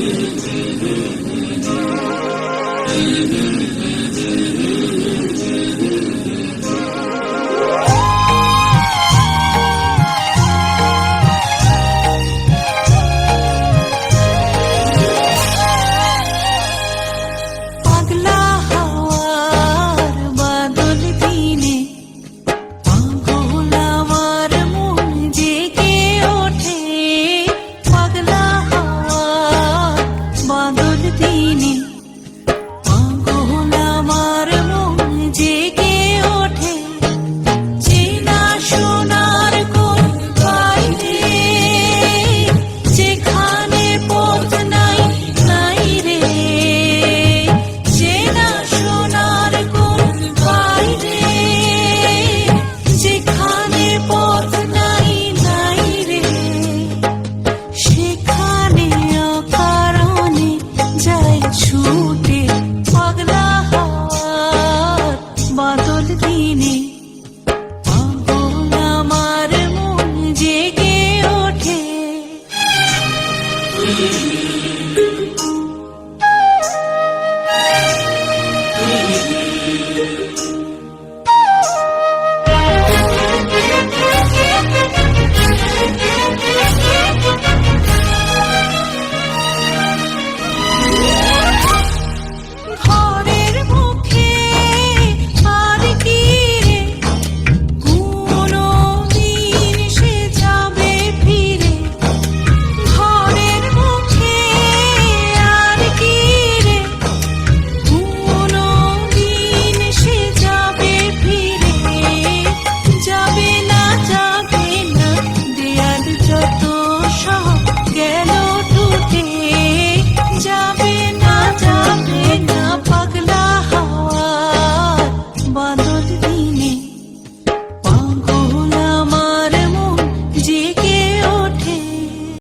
Mm-hmm. কিনে আমার মন জেগে ওঠে Thank you.